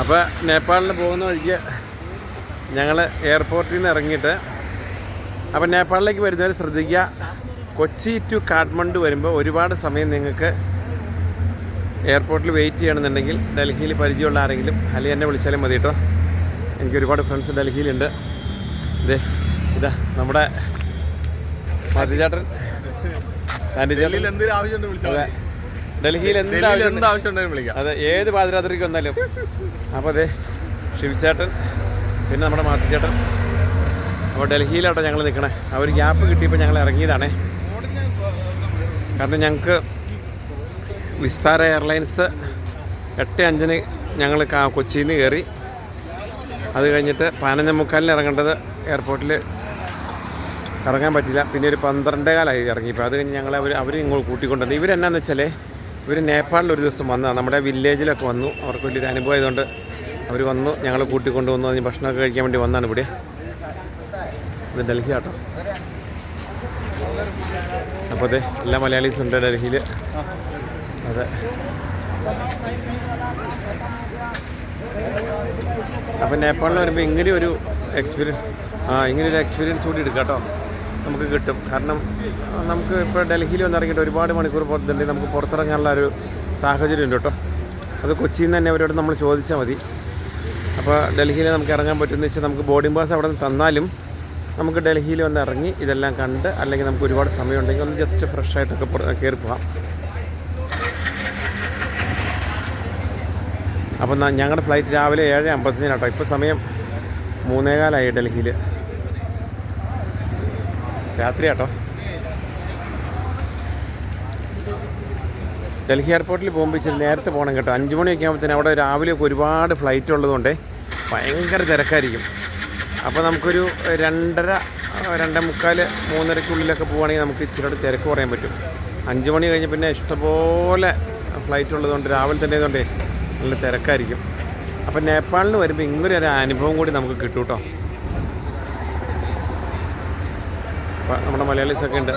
അപ്പോൾ നേപ്പാളിൽ പോകുന്ന വഴിക്ക് ഞങ്ങൾ എയർപോർട്ടിൽ നിന്ന് ഇറങ്ങിയിട്ട് അപ്പോൾ നേപ്പാളിലേക്ക് വരുന്നവർ ശ്രദ്ധിക്കുക. കൊച്ചി ടു കാഠ്മണ്ഡു വരുമ്പോൾ ഒരുപാട് സമയം നിങ്ങൾക്ക് എയർപോർട്ടിൽ വെയിറ്റ് ചെയ്യണമെന്നുണ്ടെങ്കിൽ ഡൽഹിയിൽ പരിചയമുള്ള ആരെങ്കിലും അല്ലെങ്കിൽ എന്നെ വിളിച്ചാലും മതി കേട്ടോ. എനിക്ക് ഒരുപാട് ഫ്രണ്ട്സ് ഡൽഹിയിലുണ്ട്. ഇതേ ഇതാ നമ്മുടെ മതിചേട്ടൻ ആന്റി ചേട്ടൻ. എന്തൊരു ആവശ്യമുണ്ട് വിളിച്ചാൽ ഡൽഹിയിൽ എന്ത് വിളിക്കാം. അതെ ഏത് പാതിരാത്രിക്ക് വന്നാലും. അപ്പോൾ അതെ ശിവചേട്ടൻ പിന്നെ നമ്മുടെ മാത്തിച്ചേട്ടൻ അപ്പോൾ ഡൽഹിയിലാട്ടോ ഞങ്ങൾ നിൽക്കണേ ആ ഒരു ഗ്യാപ്പ് കിട്ടിയപ്പോൾ ഞങ്ങൾ ഇറങ്ങിയതാണേ. കാരണം ഞങ്ങൾക്ക് വിസ്താര എയർലൈൻസ് എട്ട് അഞ്ചിന് ഞങ്ങൾ കൊച്ചിയിൽ നിന്ന് കയറി അത് കഴിഞ്ഞിട്ട് പതിനഞ്ച് മുക്കാലിന് ഇറങ്ങേണ്ടത് എയർപോർട്ടിൽ ഇറങ്ങാൻ പറ്റില്ല. പിന്നെ ഒരു പന്ത്രണ്ടേ കാലമായി ഇറങ്ങിയപ്പോൾ അത് കഴിഞ്ഞ് ഞങ്ങൾ അവർ അവർ ഇങ്ങോട്ട് കൂട്ടിക്കൊണ്ടുവന്നു. ഇവരെന്നാന്ന് വെച്ചാൽ ഇവർ നേപ്പാളിൽ ഒരു ദിവസം വന്നതാണ് നമ്മുടെ വില്ലേജിലൊക്കെ വന്നു. അവർക്ക് വലിയൊരു അനുഭവം ആയതുകൊണ്ട് അവർ വന്നു. ഞങ്ങൾ കൂട്ടിക്കൊണ്ട് വന്നു അതിന് ഭക്ഷണമൊക്കെ കഴിക്കാൻ വേണ്ടി വന്നാണ് ഇവിടെ. ഇത് ഡൽഹി ആട്ടോ അപ്പോൾ അതെ എല്ലാ മലയാളീസും ഉണ്ട് ഡൽഹിയിൽ അതെ. അപ്പോൾ നേപ്പാളിൽ വരുമ്പോൾ ഇങ്ങനെ ഒരു എക്സ്പീരിയൻസ് ആ ഇങ്ങനെ ഒരു എക്സ്പീരിയൻസ് കൂടി എടുക്കാം കേട്ടോ നമുക്ക് കിട്ടും. കാരണം നമുക്ക് ഇപ്പോൾ ഡൽഹിയിൽ വന്നിറങ്ങിയിട്ട് ഒരുപാട് മണിക്കൂർ പുറത്തുണ്ടെങ്കിൽ നമുക്ക് പുറത്തിറങ്ങാനുള്ള ഒരു സാഹചര്യം ഉണ്ട് കേട്ടോ. അത് കൊച്ചിയിൽ നിന്ന് തന്നെ അവരോട് നമ്മൾ ചോദിച്ചാൽ മതി. അപ്പോൾ ഡൽഹിയിൽ നമുക്ക് ഇറങ്ങാൻ പറ്റുമെന്ന് വെച്ചാൽ നമുക്ക് ബോർഡിംഗ് പാസ് അവിടെ നിന്ന് തന്നാലും നമുക്ക് ഡൽഹിയിൽ വന്ന് ഇറങ്ങി ഇതെല്ലാം കണ്ട് അല്ലെങ്കിൽ നമുക്ക് ഒരുപാട് സമയമുണ്ടെങ്കിൽ ഒന്ന് ജസ്റ്റ് ഫ്രഷ് ആയിട്ടൊക്കെ കയറി പോകാം അപ്പോൾ ഞങ്ങളുടെ ഫ്ലൈറ്റ് രാവിലെ ഏഴ് അമ്പത്തിനാട്ടോ ഇപ്പോൾ സമയം മൂന്നേകാലായി ഡൽഹിയിൽ രാത്രി ആട്ടോ ഡൽഹി എയർപോർട്ടിൽ പോകുമ്പോൾ ഇച്ചിരി നേരത്തെ പോകണം കേട്ടോ. അഞ്ച് മണിയൊക്കെ ആകുമ്പോഴത്തേന് അവിടെ രാവിലെയൊക്കെ ഒരുപാട് ഫ്ലൈറ്റ് ഉള്ളതുകൊണ്ട് ഭയങ്കര തിരക്കായിരിക്കും. അപ്പോൾ നമുക്കൊരു രണ്ടര രണ്ടേ മുക്കാൽ മൂന്നരയ്ക്കുള്ളിലൊക്കെ പോവുകയാണെങ്കിൽ നമുക്ക് ഇച്ചിരി തിരക്ക് കുറയാൻ പറ്റും. അഞ്ച് മണി കഴിഞ്ഞ് പിന്നെ ഇഷ്ടംപോലെ ഫ്ലൈറ്റ് ഉള്ളതുകൊണ്ട് രാവിലെ തന്നെ ആയതുകൊണ്ടേ നല്ല തിരക്കായിരിക്കും. അപ്പോൾ നേപ്പാളിൽ വരുമ്പോൾ ഇങ്ങനെ ഒരു അനുഭവം കൂടി നമുക്ക് കിട്ടും കേട്ടോ അപ്പോൾ നമ്മുടെ മലയാളീസൊക്കെ ഉണ്ട്.